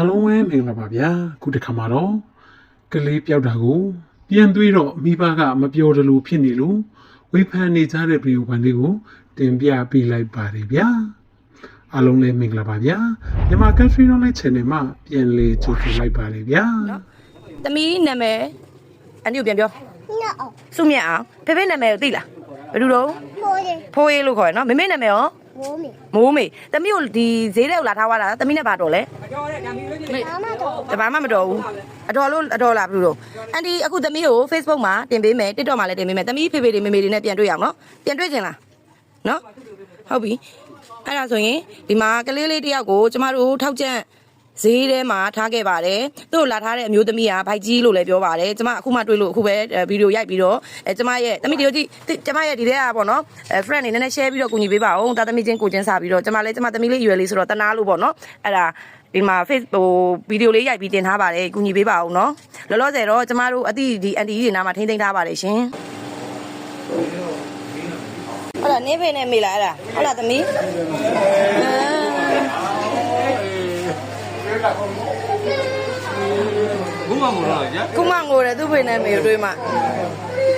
အားလုံးပဲမင်္ဂလာပါဗျာခုတစ်ခါမှာတော့ကလေးပြောက်တာကို ပြန်သွေးတော့မိဘကမပြောတယ်လို့ဖြစ်နေလို့ဝေဖန်နေကြတဲ့ဗီဒီယိုဖိုင်လေးကိုတင်ပြပေးလိုက်ပါတယ်ဗျာအားလုံးလည်းမင်္ဂလာပါဗျာမြန်မာ country online channel မှာပြန်လေကြိုဆိုလိုက်ပါတယ်ဗျာ။သမီးနာမည်အန်ဒီကိုပြန်ပြော No. စုမြတ်အောင်ဖေဖေနာမည်ကိုသိလားဘယ်လိုတော့ More. ဖိုးရေးလို့ခေါ်ရနော်မေမေနာမည်ရော Mommy. မိုးမေသမီးကိုဒီဈေးထဲကိုလာထားသွားတာသမီးနဲ့ပါတော့လဲ Mama do. တဘာမှမတော်ဘူးအတော်လို့အတော်လားဘယ်လိုတော့အန်ဒီအခုသမီးကို Facebook မှာတင်ပေးမယ် TikTok မှာလည်းတင်ပေးမယ်သမီးဖေဖေတွေမေမေတွေနဲ့ပြန်တွေ့ရအောင်နော်ပြန်တွေ့ချင်လားနော်ဟုတ်ပြီအဲ့ဒါဆိုရင်ဒီမှာကလေးလေးတယောက်ကိုကျမတို့ထောက်ကျန့် ဈေးထဲမှာထားခဲ့ပါတယ်သူ့ကိုလာထားတဲ့အမျိုးသမီးကဘိုက်ကြီးလို့လည်းပြောပါတယ်ကျမအခုမှတွေ့လို့အခုပဲဗီဒီယိုရိုက်ပြီးတော့အဲကျမရဲ့သမီးဒီလိုကြည့်ကျမရဲ့ဒီထဲကပေါ့နော်အဲ friend တွေနည်းနည်း share ပြီးတော့ကူညီပေးပါဦးတာသမီးချင်းကိုချင်းစာပြီးတော့ကျမလည်းကျမသမီးလေးရွယ်လေးဆိုတော့တနာလို့ပေါ့နော်အဲ့ဒါဒီမှာ face ဟိုဗီဒီယိုလေးရိုက်ပြီးတင်ထားပါတယ်ကူညီပေးပါဦးနော်လောလောဆယ်တော့ကျမတို့အတိဒီ anti တွေနားမှာထိမ့်သိမ်းထားပါတယ်ရှင်ဟုတ်လားနေဖေနဲ့မေးလားအဲ့ဒါဟုတ်လားသမီး အာဘုမမို့လားကြာခုမှငိုတယ်သူ့ဖေနဲ့မေကိုတွေးမှ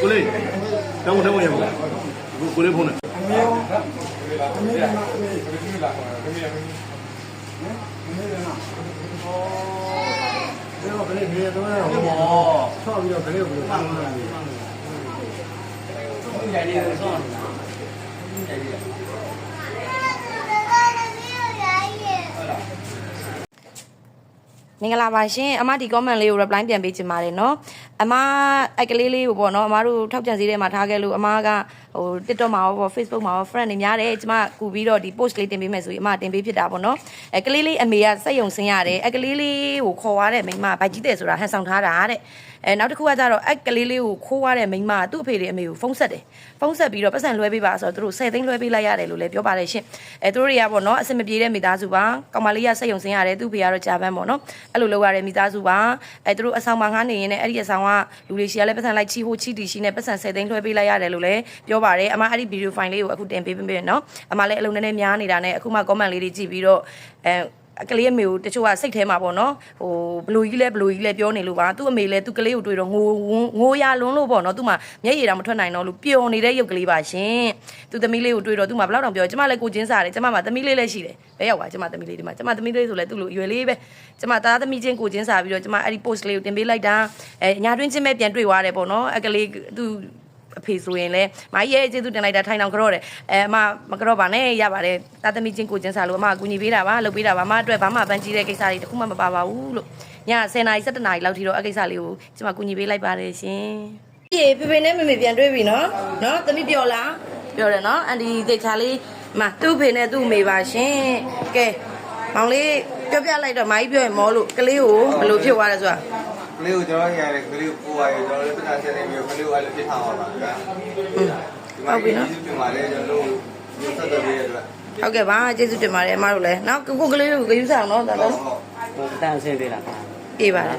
ကိုလေးတောင်းတောင်းရမှာကိုကိုလေးဖုန်းနဲ့မင်္ဂလာပါရှင်အမဒီ comment လေးကို reply ပြန်ပေးချင်ပါတယ်เนาะအမအဲ့ကလေးလေးကိုပေါ့เนาะအမတို့ထောက်ကြံစည်းထဲမှာထားခဲ့လို့အမကဟို TikTok မှာရော Facebook မှာရော friend တွေများတယ်ကျမကူပြီးတော့ဒီ post လေးတင်ပေးမယ်ဆိုရင်အမတင်ပေးဖြစ်တာပေါ့เนาะအဲ့ကလေးလေးအမေကစက်ယုံဆင်းရတယ်အဲ့ကလေးလေးကိုခေါ်ရတဲ့မိန်းမဗိုက်ကြီးတဲ့ဆိုတာဟန်ဆောင်ထားတာတဲ့အဲနောက်တစ်ခုကကြတော့အဲ့ကလေးလေးကိုခိုးရတဲ့မိန်းမကသူ့အဖေတွေအမေကိုဖုန်းဆက်တယ်ဖုန်းဆက်ပြီးတော့ပတ်စံလွှဲပေးပါဆိုတော့သူတို့10သိန်းလွှဲပေးလိုက်ရတယ်လို့လည်းပြောပါတယ်ရှင်အဲသူတို့တွေကပေါ့เนาะအဆင်မပြေတဲ့မိသားစုပါကောင်မလေးကစက်ယုံဆင်းရတယ်သူ့ဖေကတော့ဂျာပန်ပေါ့เนาะ အဲ့လိုလုပ်ရတဲ့မိသားစုပါအဲသူတို့အဆောင်မှာငှားနေရင်လည်းအဲ့ဒီအဆောင်ကလူတွေရှိရလဲပတ်စံလိုက်ချီဟိုချီတီရှိနေပတ်စံ၁၀သိန်းလွှဲပေးလိုက်ရတယ်လို့လည်းပြောပါတယ်အမအဲ့ဒီဗီဒီယိုဖိုင်လေးကိုအခုတင်ပေးပေးမယ်နော်အမလည်းအလုံးနည်းနည်းများနေတာနဲ့အခုမှ comment လေးတွေကြည့်ပြီးတော့အဲ ကလေးအမေကိုတချို့ကစိတ်ထဲမှာပေါ့နော်ဟိုဘလူကြီးလဲဘလူကြီးလဲပြောနေလို့ပါသူ့အမေလဲသူ့ကလေးကိုတွေ့တော့ငိုငိုရလွန်းလို့ပေါ့နော်သူ့မှာမျက်ရည်တောင်မထွက်နိုင်တော့လို့ပျော်နေတဲ့ရုပ်ကလေးပါရှင်သူသမီးလေးကိုတွေ့တော့သူ့မှာဘယ်လောက်တောင်ပြောကျမလည်းကိုချင်းစားတယ်ကျမမှာသမီးလေးလည်းရှိတယ်ဘယ်ရောက်ပါကျမသမီးလေးဒီမှာကျမသမီးလေးဆိုလဲသူ့လိုအရွယ်လေးပဲကျမသားသမီးချင်းကိုချင်းစားပြီးတော့ကျမအဲ့ဒီ post လေးကိုတင်ပေးလိုက်တာအဲညာတွင်းချင်းပဲပြန်တွေ့သွားတယ်ပေါ့နော်အကလေးသူ အဖေဆိုရင်လဲမကြီးရဲ့ကျေးဇူးတင်လိုက်တာထိုင်အောင်ကြော့တယ်အဲအမမကြော့ပါနဲ့ရပါတယ်တာသမီချင်းကိုချင်းစားလို့အမအကူညီပေးတာပါလုပ်ပေးတာပါအမအတွက်ဘာမှပန်းကြီးတဲ့ကိစ္စတွေတခုမှမပါပါဘူးလို့ည10နာရီ17နာရီလောက်ထိတော့အကိစ္စလေးကိုကျွန်မကူညီပေးလိုက်ပါတယ်ရှင်ပြေဖေဖေနဲ့မေမေပြန်တွေ့ပြီနော်နော်သမီးပြောလားပြောတယ်နော်အန်ဒီသေချာလေးမသူ့ဖေနဲ့သူ့မေပါရှင်ကဲမောင်လေးပြောပြလိုက်တော့မကြီးပြောရင်မောလို့ကလေးကိုဘယ်လိုဖြစ်သွားလဲဆိုတာက လေးကိုကျွန်တော်ရတယ်ကလေးကိုပို့ရတယ်ကျွန်တော်လည်းပတ်သက်ဆက်နေပြီးကလေးကိုအဲ့လိုပြစ်ထားပါပါဗျာဟုတ်ပြီနော်ဒီမှာလည်းကျွန်တော်တို့ဆက်သွယ်ရတဲ့အတွက်ဟုတ်ကဲ့ပါကျေးဇူးတင်ပါတယ်အမတို့လည်းနောက်ကိုကိုကလေးတို့ကိုယူဆောင်နော်ဒါတော့ဟုတ်ဟိုတန်ဆင်းသေးလားအေးပါတယ်